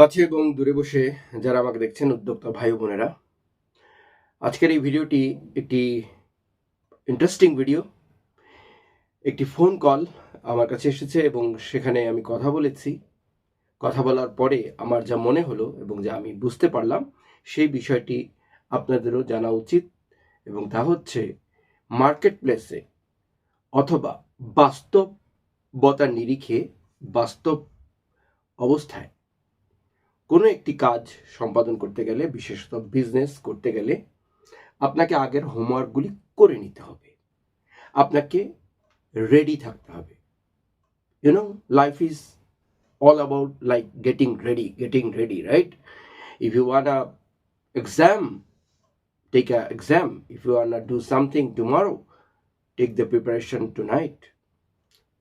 কাছে এবং দূরে বসে যারা আমাকে দেখছেন, উদ্যোক্তা ভাই বোনেরা, আজকের এই ভিডিওটি একটি ইন্টারেস্টিং ভিডিও একটি ফোন কল আমার কাছে এসেছে এবং সেখানে আমি কথা বলেছি। কথা বলার পরে আমার যা মনে হলো এবং যা আমি বুঝতে পারলাম, সেই বিষয়টি আপনাদেরও জানা উচিত এবং তা হচ্ছে মার্কেট প্লেসে অথবা বাস্তবতার নিরিখে বাস্তব অবস্থায় কোনো একটি কাজ সম্পাদন করতে গেলে, বিশেষত বিজনেস করতে গেলে, আপনাকে আগের হোমওয়ার্কগুলি করে নিতে হবে। আপনাকে রেডি থাকতে হবে। You know life is all about like getting ready getting ready right if you want a exam take a exam if you want a do something tomorrow take the preparation tonight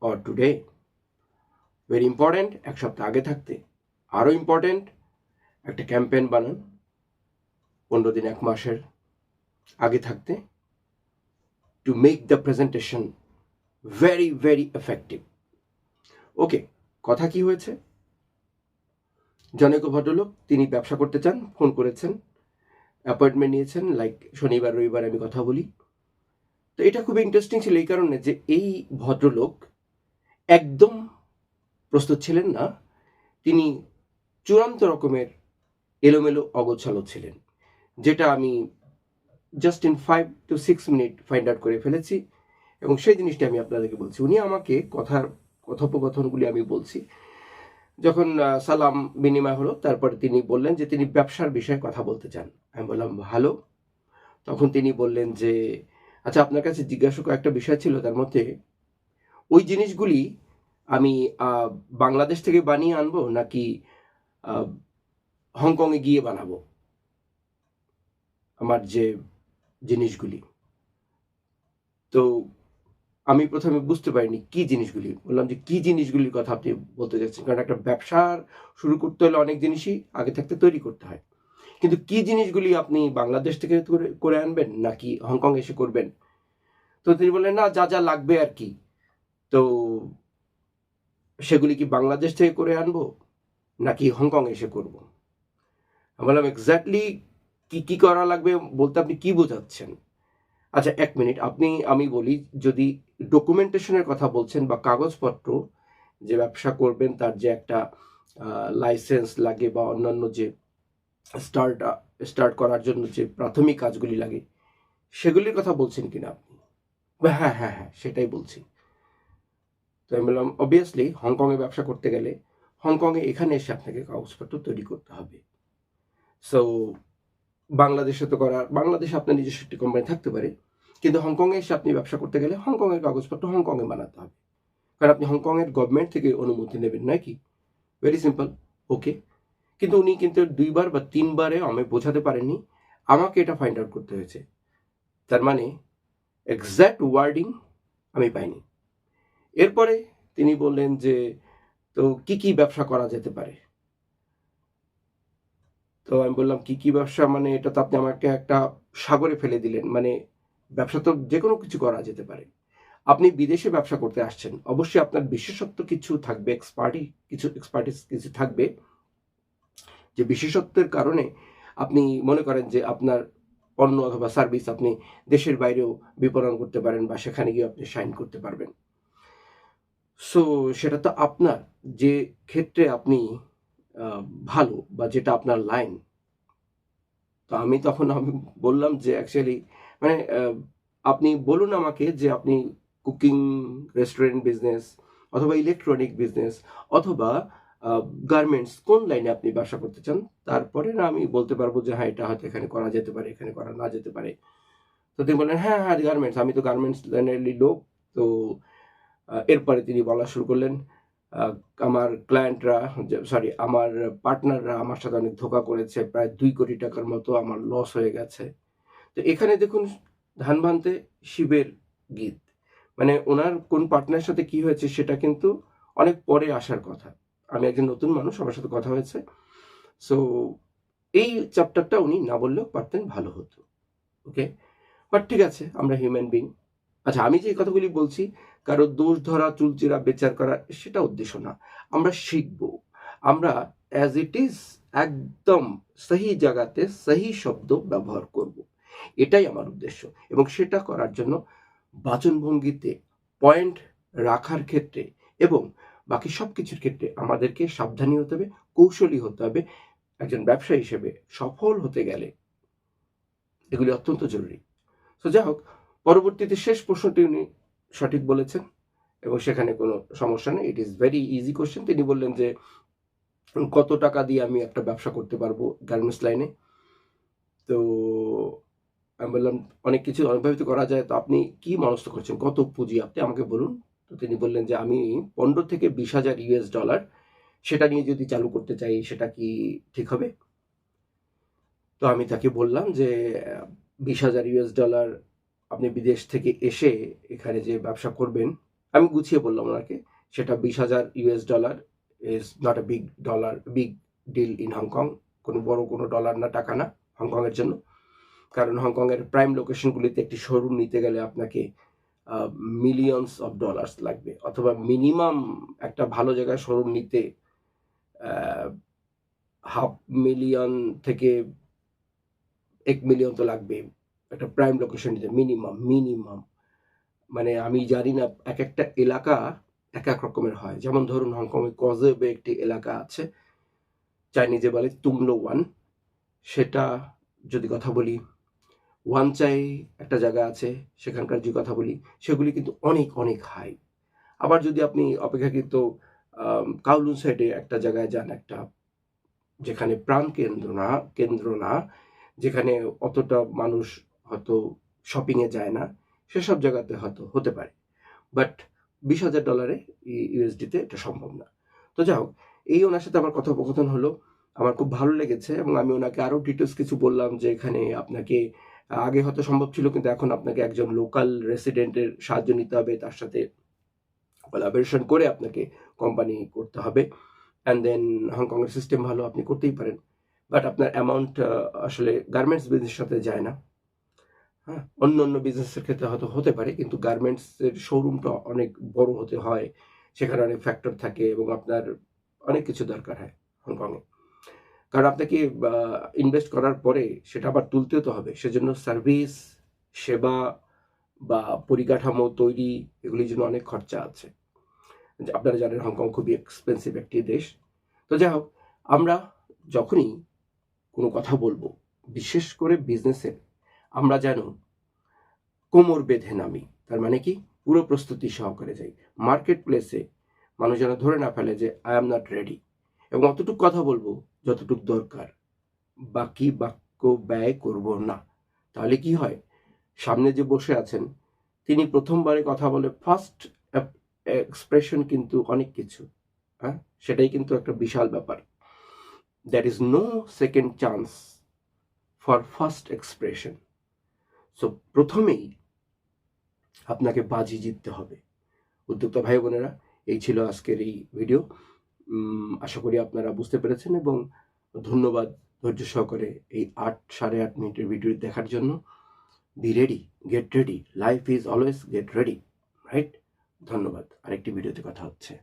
or today very important এক সপ্তাহ আগে থাকতে। আরও important একটা campaign বানান, পনেরো দিন, এক মাসের আগে থাকতে to make the presentation very very effective okay কথা কি হয়েছে? জনৈক ভদ্রলোক, তিনি ব্যবসা করতে চান, ফোন করেছেন অ্যাপয়েন্টমেন্ট নিয়েছেন লাইক শনিবার, রবিবার আমি কথা বলি। তো এটা খুব ইন্টারেস্টিং ছিল এই কারণে যে এই ভদ্রলোক একদম প্রস্তুত ছিলেন না। তিনি চূড়ান্ত রকমের এলোমেলো অগোছালো ছিলেন, যেটা আমি just in five to six minute find out করে ফেলেছি এবং সেই জিনিসটা আমি আপনাদেরকে বলছি। উনি আমাকে কথার, কথোপকথনগুলি আমি বলছি। যখন সালাম বিনিময় হলো, তারপরে তিনি বললেন যে তিনি ব্যবসার বিষয়ে কথা বলতে চান। আমি বললাম, ভালো। তখন তিনি বললেন যে আচ্ছা আপনার কাছে জিজ্ঞাসা কয়েকটা বিষয় ছিল, তার মধ্যে ওই জিনিসগুলি আমি বাংলাদেশ থেকে বানিয়ে আনব নাকি হংকংয়ে গিয়ে বানাবো আমার যে জিনিসগুলি। তো আমি প্রথমে বুঝতে পারিনি কি জিনিসগুলি, বললাম যে কি জিনিসগুলির কথা আপনি বলতে চাচ্ছেন, কারণ একটা ব্যবসার শুরু করতে হলে অনেক জিনিসই আগে থাকতে তৈরি করতে হয়। কিন্তু কি জিনিসগুলি আপনি বাংলাদেশ থেকে করে- আনবেন নাকি হংকং এসে করবেন? তো তিনি বললেন, না, যা যা লাগবে আর কি। তো সেগুলি কি বাংলাদেশ থেকে করে আনব নাকি হংকং এসে করব? বললাম এক্স্যাক্টলি কি কি করা লাগবে বলতে আপনি কি বোঝাচ্ছেন? আচ্ছা এক মিনিট, আপনি, আমি বলি, যদি ডকুমেন্টেশনের কথা বলছেন বা কাগজপত্র যে ব্যবসা করবেন, তার যে একটা লাইসেন্স লাগে বা অন্যান্য যে স্টার্ট স্টার্ট করার জন্য যে প্রাথমিক কাজগুলি লাগে, সেগুলির কথা বলছেন কিনা আপনি? হ্যাঁ হ্যাঁ হ্যাঁ সেটাই বলছি। তো আমি বললাম অবভিয়াসলি হংকংয়ে ব্যবসা করতে গেলে হংকংয়ে এখানে এসে আপনাকে কাগজপত্র তৈরি করতে হবে। সো বাংলাদেশে তো করার, বাংলাদেশে আপনার নিজস্ব একটি কোম্পানি থাকতে পারে, কিন্তু হংকংয়ে এসে আপনি ব্যবসা করতে গেলে হংকংয়ের কাগজপত্র হংকংয়ে বানাতে হবে। কারণ আপনি হংকংয়ের গভর্নমেন্ট থেকে অনুমতি নেবেন নাকি ভেরি সিম্পল ওকে কিন্তু উনি কিন্তু দুইবার বা তিনবারে আমি বোঝাতে পারেননি, আমাকে এটা ফাইন্ড আউট করতে হয়েছে। তার মানে এক্স্যাক্ট ওয়ার্ডিং আমি পাইনি। এরপরে তিনি বললেন যে, তো কি কি ব্যবসা করা যেতে পারে? তো আমি বললাম, কি কি ব্যবসা? মানে এটা তো আপনি আমাকে একটা সাগরে ফেলে দিলেন। মানে ব্যবসা তো যে কোনো কিছু করা যেতে পারে। আপনি বিদেশে ব্যবসা করতে আসছেন। অবশ্যই আপনার বিশেষত্ব কিছু থাকবে এক্সপার্টি কিছু এক্সপার্টিস কিছু থাকবে। যে বিশেষত্বের কারণে আপনি মনে করেন যে আপনার পণ্য অথবা সার্ভিস আপনি দেশের বাইরেও বিপণন করতে পারেন বা সেখানে গিয়ে আপনি সাইন করতে পারবেন। সো সেটা তো আপনার। যে ক্ষেত্রে আপনি ভালো বা যেটা আপনার লাইন তো আমি তখন আমি বললাম যে অ্যাকচুয়ালি মানে আপনি বলুন আমাকে যে, আপনি কুকিং রেস্টুরেন্ট বিজনেস অথবা ইলেকট্রনিক বিজনেস অথবা গার্মেন্টস কোন লাইনে আপনি ব্যবসা করতে চান, তারপরে না আমি বলতে পারব যে হ্যাঁ এটা হয়তো এখানে করা যেতে পারে, এখানে করা না যেতে পারে। তো তিনি বললেন হ্যাঁ হ্যাঁ গার্মেন্টস আমি তো গার্মেন্টস লাইনেরই লোক, তো এরপরে তিনি বলা শুরু করলেন। আমার ক্লায়েন্টরা সরি আমার পার্টনাররা আমার সাথে অনেক ধোকা করেছে, প্রায় দুই কোটি টাকার মতো আমার লস হয়ে গেছে। তো এখানে দেখুন ধান ভানতে শিবের গীত। মানে ওনার কোন পার্টনারের সাথে কি হয়েছে সেটা কিন্তু অনেক পরে আসার কথা। আমি একজন নতুন মানুষ, আমার সাথে কথা হয়েছে। সো এই চ্যাপ্টারটা উনি না বললেও পারতেন ভালো হতো। ওকে বাট ঠিক আছে, আমরা হিউম্যান বিং আচ্ছা আমি যে কথাগুলি বলছি, কারও দোষ ধরা, চুলচেরা, বিচার করা, সেটা উদ্দেশ্য না। আমরা শিখব। আমরা অ্যাজ ইট ইজ একদম সহি জায়গাতে সহি শব্দ ব্যবহার করব। এটাই আমার উদ্দেশ্য। এবং সেটা করার জন্য বাচনভঙ্গিতে পয়েন্ট রাখার ক্ষেত্রে এবং বাকি সব কিছুর ক্ষেত্রে আমাদেরকে সাবধানী হতে হবে, কৌশলী হতে হবে, একজন ব্যবসায়ী হিসেবে সফল হতে গেলে এগুলি অত্যন্ত জরুরি। তো যাই হোক পরবর্তীতে শেষ প্রশ্নটি উনি সঠিক বলেছেন এবং সেখানে কোনো সমস্যা নেই। It is very easy question তিনি বললেন যে, কত টাকা দিয়ে আমি একটা ব্যবসা করতে পারব গার্মেন্টস লাইনে তো আমি বললাম, অনেক কিছু অনেকভাবে তো করা যায়। তো আপনি কি মনস্থ করছেন? কত পুঁজি আপনি? আমাকে বলুন। তো তিনি বললেন যে, আমি পনেরো থেকে বিশ হাজার ইউএস ডলার সেটা নিয়ে যদি চালু করতে চাই, সেটা কি ঠিক হবে? তো আমি তাকে বললাম যে, বিশ হাজার ইউএস ডলার আপনি বিদেশ থেকে এসে এখানে যে ব্যবসা করবেন, আমি গুছিয়ে বললাম ওনাকে, সেটা বিশ হাজার US dollar is not a big dollar big deal in Hong Kong বড় কোনো ডলার না, টাকা না হংকংয়ের জন্য। কারণ হংকংয়ের প্রাইম লোকেশনগুলিতে একটি শোরুম নিতে গেলে আপনাকে মিলিয়নস অফ ডলার্স লাগবে। অথবা মিনিমাম একটা ভালো জায়গায় শোরুম নিতে হাফ মিলিয়ন থেকে এক মিলিয়ন তো লাগবে একটা প্রাইম লোকেশন নিতে মিনিমাম মিনিমাম মানে আমি জানি না এক একটা এলাকা এক এক রকমের হয়। যেমন ধরুন, হংকংয়ে কজেবে একটি এলাকা আছে, চাইনিজে বলে তুমলো ওয়ান। সেটা যদি কথা বলি ওয়ান চাই একটা জায়গা আছে, সেখানকার যে কথা বলি, সেগুলি কিন্তু অনেক অনেক হাই আবার যদি আপনি অপেক্ষাকৃত কাউলুন সাইডে একটা জায়গায় যান, একটা যেখানে প্রাণ কেন্দ্র না কেন্দ্র না, যেখানে অতটা মানুষ হয়তো শপিংয়ে যায় না, সেসব জায়গাতে হয়তো হতে পারে। বাট বিশ হাজার ডলারে ইউএসডিতে এটা সম্ভব না। তো যাই হোক, এই ওনার সাথে আমার কথোপকথন হলো, আমার খুব ভালো লেগেছে এবং আমি ওনাকে আরও ডিটেলস কিছু বললাম যে এখানে আপনাকে আগে হয়তো সম্ভব ছিল, কিন্তু এখন আপনাকে একজন লোকাল রেসিডেন্টের সাহায্য নিতে হবে, তার সাথে কোলাবোরেশন করে আপনাকে কোম্পানি করতে হবে। অ্যান্ড দেন হংকংয়ের সিস্টেম ভালো, আপনি করতেই পারেন। বাট আপনার অ্যামাউন্ট আসলে গার্মেন্টস বিজনেসের সাথে যায় না। হ্যাঁ অন্য অন্য বিজনেসের ক্ষেত্রে হয়তো হতে পারে, কিন্তু গার্মেন্টসের শোরুমটা অনেক বড় হতে হয়। সেখানে অনেক ফ্যাক্টর থাকে এবং আপনার অনেক কিছু দরকার হয় হংকংয়ে কারণ আপনাকে ইনভেস্ট করার পরে সেটা আবার তুলতেও তো হবে। সেজন্য সার্ভিস সেবা বা পরিকাঠামো তৈরি, এগুলির জন্য অনেক খরচা আছে। আপনারা জানেন হংকং খুবই এক্সপেন্সিভ একটি দেশ। তো যাই হোক, আমরা যখনই কোনো কথা বলব, বিশেষ করে বিজনেসের আমরা যেন কোমর বেঁধে নামি। তার মানে কি? পুরো প্রস্তুতি সহকারে যাই। মার্কেট প্লেসে মানুষ যেন ধরে না ফেলে যে, আই এম নট রেডি। এবং অতটুকু কথা বলব যতটুকু দরকার। বাকি বাক্য ব্যয় করব না। তাহলে কি হয়? সামনে যে বসে আছেন, তিনি প্রথমবারে কথা বলে ফার্স্ট এক্সপ্রেশন কিন্তু অনেক কিছু হ্যাঁ? সেটাই কিন্তু একটা বিশাল ব্যাপার। That is no second chance for first expression so প্রথমেই আপনাকে বাজি জিততে হবে। উদ্যোক্তা ভাই বোনেরা, এই ছিল আজকের এই ভিডিও আশা করি আপনারা বুঝতে পেরেছেন এবং ধন্যবাদ ধৈর্য সহকারে এই আট, সাড়ে আট মিনিটের ভিডিও দেখার জন্য। Be ready get ready life is always get ready right ধন্যবাদ। আরেকটি ভিডিওতে কথা হচ্ছে।